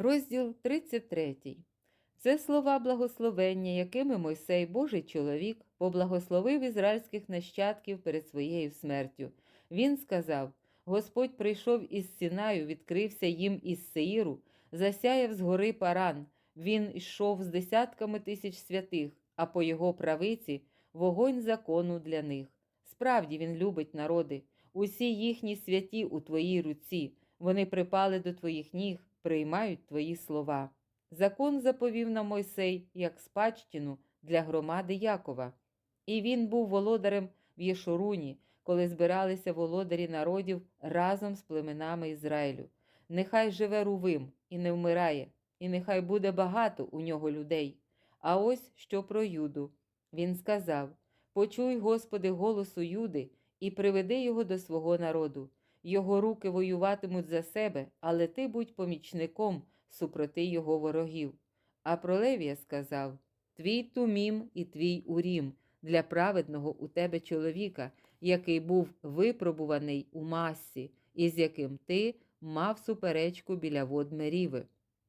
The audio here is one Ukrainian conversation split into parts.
Розділ 33. Це слова благословення, якими Мойсей, Божий чоловік, поблагословив ізраїльських нащадків перед своєю смертю. Він сказав: Господь прийшов із Сінаю, відкрився їм із Сеїру, засяяв з гори Паран. Він йшов з десятками тисяч святих, а по його правиці вогонь закону для них. Справді він любить народи, усі їхні святі у твоїй руці, вони припали до твоїх ніг, приймають твої слова. Закон заповів на Мойсей як спадщину для громади Якова. І він був володарем в Єшуруні, коли збиралися володарі народів разом з племенами Ізраїлю. Нехай живе Рувим і не вмирає, і нехай буде багато у нього людей. А ось що про Юду. Він сказав: Почуй, Господи, голосу Юди, і приведи його до свого народу. Його руки воюватимуть за себе, але ти будь помічником супроти його ворогів. А про Левія сказав: Твій тумім і твій урім для праведного у тебе чоловіка, який був випробуваний у масі, і з яким ти мав суперечку біля вод Меріви,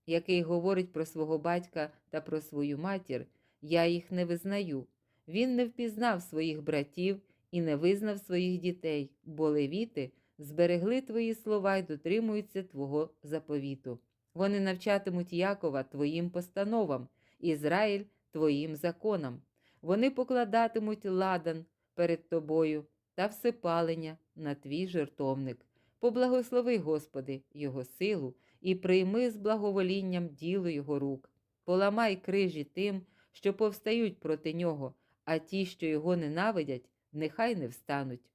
який говорить про свого батька та про свою матір, я їх не визнаю. Він не впізнав своїх братів і не визнав своїх дітей, бо левіти зберегли твої слова й дотримуються Твого заповіту. Вони навчатимуть Якова твоїм постановам, Ізраїль твоїм законам. Вони покладатимуть ладан перед тобою та всепалення на твій жертовник. Поблагослови, Господи, Його силу і прийми з благоволінням діло Його рук. Поламай крижі тим, що повстають проти нього, а ті, що його ненавидять, нехай не встануть.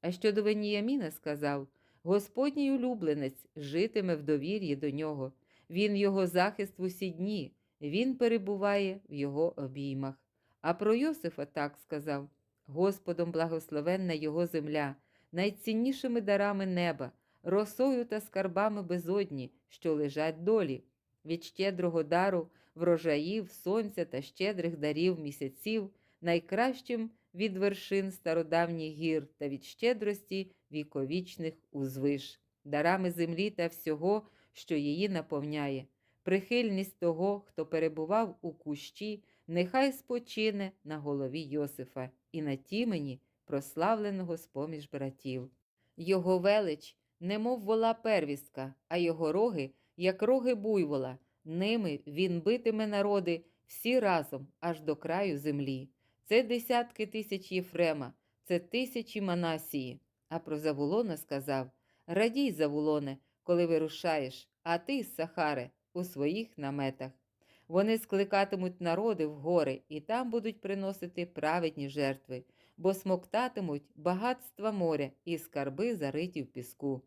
А щодо Веніяміна сказав Господній улюбленець житиме в довір'ї до нього, він його захист в усі дні, він перебуває в його обіймах. А про Йосифа так сказав Господом благословенна його земля, найціннішими дарами неба, росою та скарбами безодні, що лежать долі, від щедрого дару, врожаїв, сонця та щедрих дарів місяців, найкращим від вершин стародавніх гір та від щедрості віковічних узвиш, дарами землі та всього, що її наповняє. Прихильність того, хто перебував у кущі, нехай спочине на голові Йосифа і на тімені прославленого з поміж братів. Його велич, немов вола первістка, а його роги, як роги буйвола, ними він битиме народи всі разом аж до краю землі. Це десятки тисяч Єфрема, це тисячі Манасії. А про Завулона сказав Радій, Завулоне, коли вирушаєш, а ти, Сахаре, у своїх наметах. Вони скликатимуть народи в гори і там будуть приносити праведні жертви, бо смоктатимуть багатства моря і скарби зариті в піску.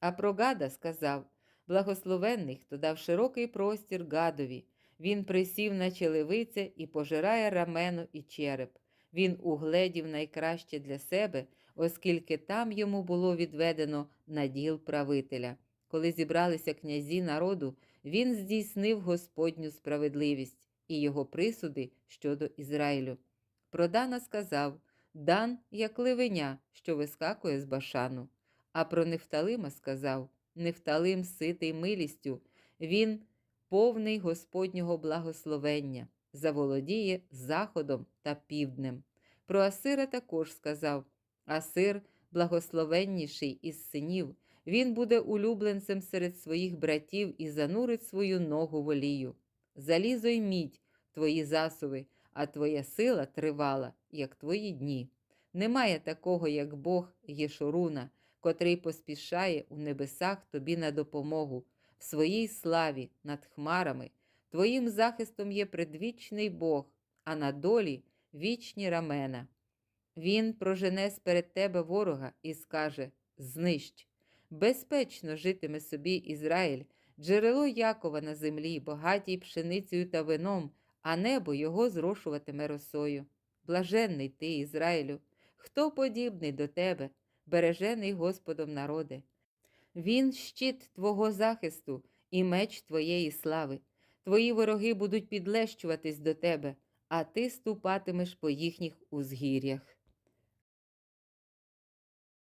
А про Гада сказав Благословенний, хто дав широкий простір Гадові. Він присів на челевиця і пожирає рамено і череп. Він угледів найкраще для себе, оскільки там йому було відведено наділ правителя. Коли зібралися князі народу, він здійснив Господню справедливість і його присуди щодо Ізраїлю. Про Дана сказав Дан, як ливеня, що вискакує з башану. А про Нефталима сказав Нефталим ситий милістю, він повний Господнього благословення, заволодіє заходом та півднем. Про Асира також сказав Асир благословенніший із синів, він буде улюбленцем серед своїх братів і занурить свою ногу в олію. Залізо й мідь твої засуви, а твоя сила тривала, як твої дні. Немає такого, як Бог Єшуруна, котрий поспішає у небесах тобі на допомогу, в своїй славі над хмарами. Твоїм захистом є предвічний Бог, а на долі вічні рамена. Він прожене сперед тебе ворога і скаже Знищ. Безпечно житиме собі Ізраїль, джерело Якова на землі, багатій пшеницею та вином, а небо його зрошуватиме росою. Блаженний ти, Ізраїлю, хто подібний до тебе, бережений Господом народе. Він щит твого захисту і меч твоєї слави. Твої вороги будуть підлещуватись до тебе, а ти ступатимеш по їхніх узгір'ях.